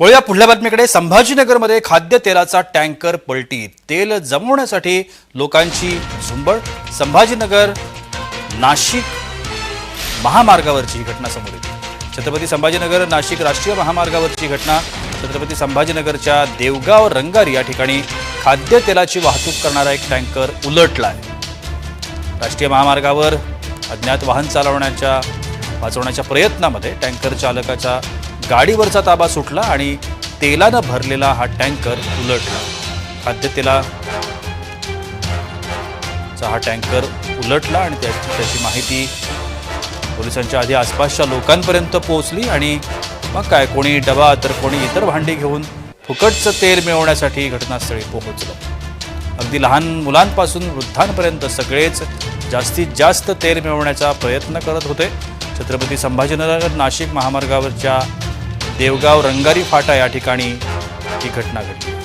वळूया पुढल्या बातमीकडे. संभाजीनगरमध्ये खाद्यतेलाचा टँकर पलटी. तेल जमवण्यासाठी लोकांची झुंबड. संभाजीनगर नाशिक महामार्गावरची ही घटना समोर येते. छत्रपती संभाजीनगर नाशिक राष्ट्रीय महामार्गावरची घटना. छत्रपती संभाजीनगरच्या देवगाव रंगारी या ठिकाणी खाद्यतेलाची वाहतूक करणारा एक टँकर उलटला आहे राष्ट्रीय महामार्गावर अज्ञात वाहन चालवण्याच्या वाचवण्याच्या प्रयत्नामध्ये टँकर चालकाच्या गाडीवरचा ताबा सुटला आणि तेलानं भरलेला हा टँकर उलटला. खाद्यतेलाचा हा टँकर उलटला आणि त्या- त्याची माहिती पोलिसांच्या आधी आसपासच्या लोकांपर्यंत पोहोचली आणि मग काय कोणी डबा तर कोणी इतर भांडी घेऊन फुकटचं तेल मिळवण्यासाठी घटनास्थळी पोहोचलं. अगदी लहान मुलांपासून वृद्धांपर्यंत सगळेच जास्तीत जास्त तेल मिळवण्याचा प्रयत्न करत होते. छत्रपती संभाजीनगर नाशिक महामार्गावरच्या देवगाव रंगारी फाटा या ठिकाणी ही घटना घडली.